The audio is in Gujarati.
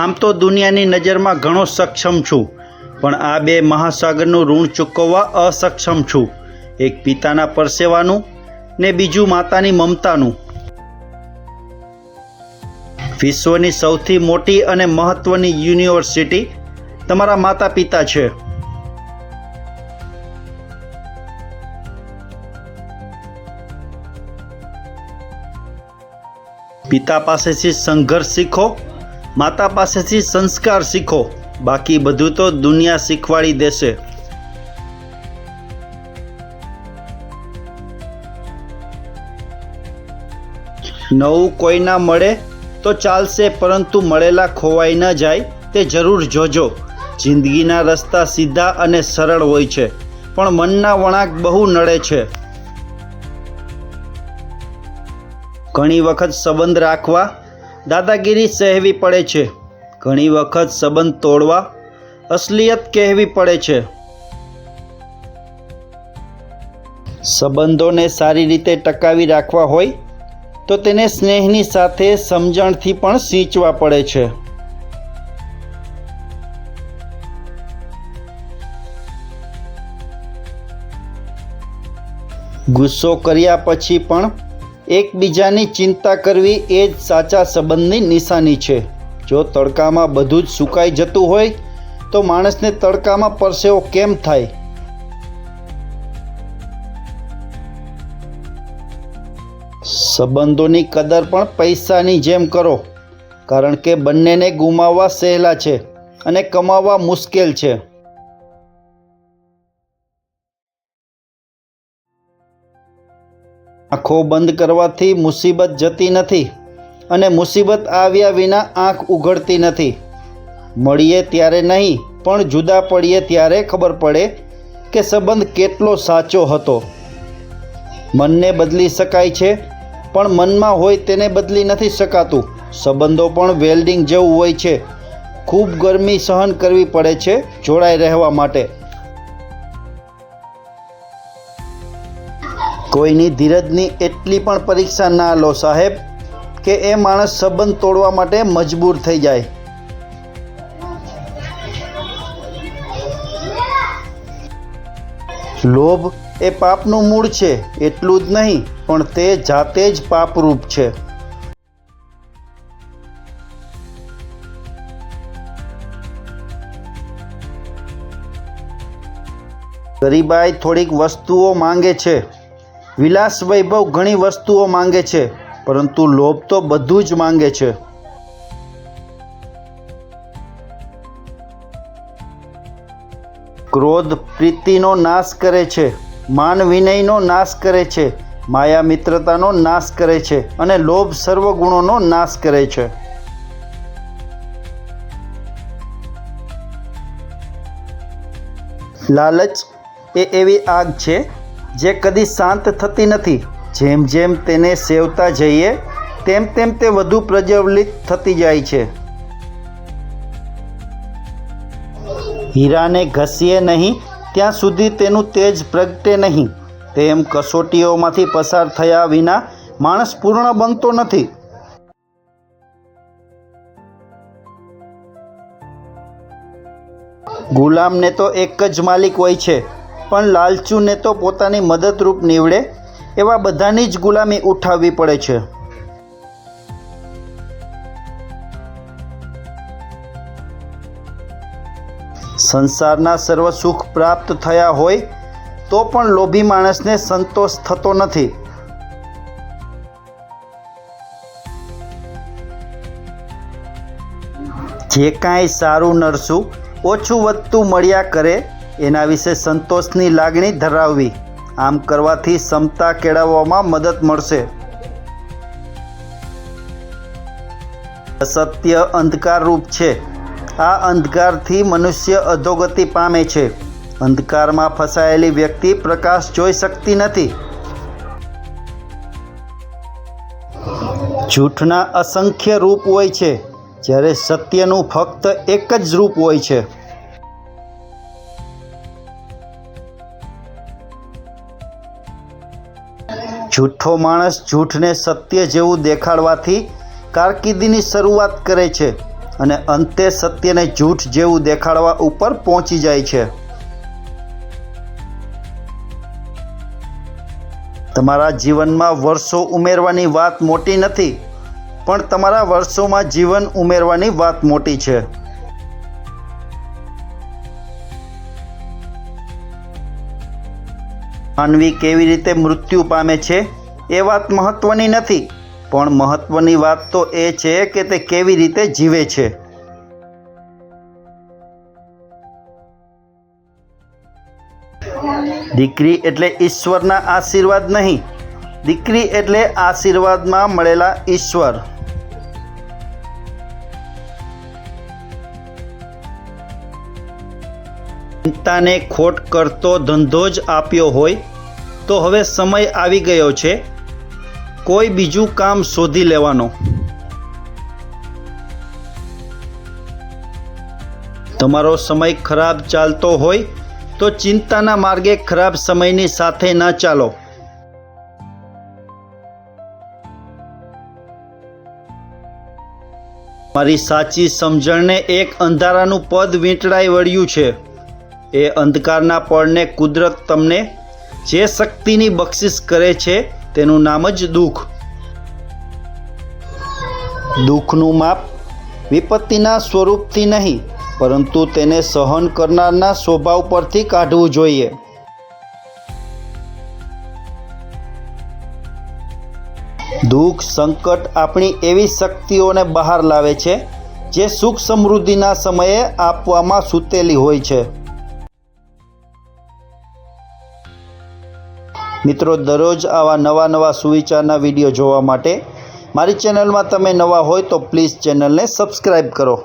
આમ તો દુનિયાની નજરમાં ઘણો સક્ષમ છું, પણ આ બે મહાસાગરનું ઋણ ચૂકવવા અસક્ષમ છું. એક પિતાના પરસેવાનું ને બીજું માતાની મમતાનું. વિશ્વની સૌથી મોટી અને મહત્વની યુનિવર્સિટી તમારા માતા પિતા છે. પિતા પાસેથી સંઘર્ષ શીખો માતા પાસેથી સંસ્કાર શીખો. બાકી બધું તો દુનિયા શીખવાડી દેશે. નવું કોઈ ના મળે તો ચાલશે, પરંતુ મળેલા ખોવાઈ ન જાય, તે જરૂર જોજો. જિંદગીના રસ્તા સીધા અને સરળ હોય છે, પણ મનના વળાંક બહુ નડે છે. ઘણી વખત સંબંધ રાખવા દાદાગીરી સહેવી પડે છે. ઘણી વખત સંબંધ તોડવા અસલિયત કહેવી પડે છે. સંબંધોને સારી રીતે ટકાવી રાખવા હોય તો તેને સ્નેહની સાથે સમજણથી પણ સિંચવા પડે છે. ગુસ્સો કર્યા પછી પણ એકબીજાની ચિંતા કરવી એ જ સાચા સંબંધની નિશાની છે. જો તડકામાં બધું જ સુકાઈ જતું હોય, તો માણસને તડકામાં પરસેવો કેમ થાય? સંબંધોની કદર પણ પૈસાની જેમ કરો, કારણ કે બંનેને ગુમાવવા સહેલા છે અને કમાવવા મુશ્કેલ છે. આંખો બંધ કરવાથી મુસીબત જતી નથી અને મુસીબત આવ્યા વિના આંખ ઉઘડતી નથી. મળીએ ત્યારે નહીં, પણ જુદા પડીએ ત્યારે ખબર પડે કે સંબંધ કેટલો સાચો હતો. મનને બદલી શકાય છે, પણ મનમાં હોય તેને બદલી નથી શકાતું. સંબંધો પણ વેલ્ડિંગ જેવું હોય છે. ખૂબ ગરમી સહન કરવી પડે છે, જોડાઈ રહેવા માટે. કોઈની ધીરજની એટલી પણ પરીક્ષા ના લો સાહેબ કે એ માણસ સંબંધ તોડવા માટે મજબૂર થઈ જાય. લોભ એ પાપનું મૂળ છે, એટલું જ નહીં, પણ તે જાતે જ પાપરૂપ છે. ગરીબાઈ થોડીક વસ્તુઓ માંગે છે. વિલાસ વૈભવ ઘણી વસ્તુઓ માંગે છે, પરંતુ લોભ તો બધું જ માંગે છે. ક્રોધ પ્રીતિનો નાશ કરે છે, માન વિનયનો નાશ કરે છે માયા મિત્રતાનો નાશ કરે છે અને લોભ સર્વગુણોનો નાશ કરે છે. લાલચ એ એવી આગ છે જે કદી શાંત થતી નથી. જેમ જેમ તેને સેવતા જઈએ, તેમ તેમ તે વધુ પ્રજ્વલિત થતી જાય છે. હીરાને ઘસીએ નહીં, ત્યાં સુધી તેનું તેજ પ્રગટે નહીં. તેમ કસોટીઓમાંથી પસાર થયા વિના માણસ પૂર્ણ બનતો નથી. ગુલામને તો એક જ માલિક હોય છે. પણ લાલચુને તો પોતાની મદદરૂપ નીવડે એવા બધાની જ ગુલામી ઉઠાવવી પડે છે. સંસારના સર્વ સુખ પ્રાપ્ત થયા હોય તો પણ લોભી માણસને સંતોષ થતો નથી. જે કાંઈ સારું નરસું, ઓછું વધતું મળ્યા કરે એના વિશે સંતોષની લાગણી ધરાવવી. આમ કરવાથી ક્ષમતા કેળવવામાં મદદ મળશે. અસત્ય અંધકાર રૂપ છે. આ અંધકારથી મનુષ્ય અધોગતિ પામે છે. અંધકારમાં ફસાયેલી વ્યક્તિ પ્રકાશ જોઈ શકતી નથી. જૂઠના અસંખ્ય રૂપ હોય છે. જ્યારે સત્યનું ફક્ત એક જ રૂપ હોય છે. જૂઠો માણસ જૂઠને સત્ય જેવું દેખાડવાથી કારકિર્દીની શરૂઆત કરે છે અને અંતે સત્યને જૂઠ જેવું દેખાડવા ઉપર પહોંચી જાય છે. તમારા જીવનમાં વર્ષો ઉમેરવાની વાત મોટી નથી, પણ તમારા વર્ષોમાં જીવન ઉમેરવાની વાત મોટી છે. માનવી કેવી રીતે મૃત્યુ પામે છે એ વાત મહત્વની નથી, પણ મહત્વની વાત તો એ છે કે તે કેવી રીતે જીવે છે. દીકરી એટલે ઈશ્વરના આશીર્વાદ નહીં, દીકરી એટલે આશીર્વાદમાં મળેલા ઈશ્વર. ચિંતાને ખોટ કરતો ધંધો જ આપ્યો હોય, તો હવે સમય આવી ગયો છે. કોઈ બીજું કામ શોધી લેવાનો. તમારો સમય ખરાબ ચાલતો હોય, તો ચિંતાના માર્ગે ખરાબ સમયની સાથે ના ચાલો. મારી સાચી સમજણને એક અંધારાનું પદ વીંટળાઈ વળ્યું છે. એ અંધકારના પળને કુદરત તમને જે શક્તિની બક્ષિસ કરે છે તેનું નામ જ દુઃખ. દુઃખનું માપ વિપત્તિના સ્વરૂપથી નહીં, પરંતુ તેને સહન કરનારના સ્વભાવ પરથી કાઢવું જોઈએ. દુઃખ સંકટ આપણી એવી શક્તિઓને બહાર લાવે છે, જે સુખ સમૃદ્ધિના સમયે આપવામાં સૂતેલી હોય છે. મિત્રો, દરરોજ આવા નવા નવા સુવિચારના વીડિયો જોવા માટે મારી ચેનલમાં તમે નવા હોય તો પ્લીઝ ચેનલને સબસ્ક્રાઈબ કરો.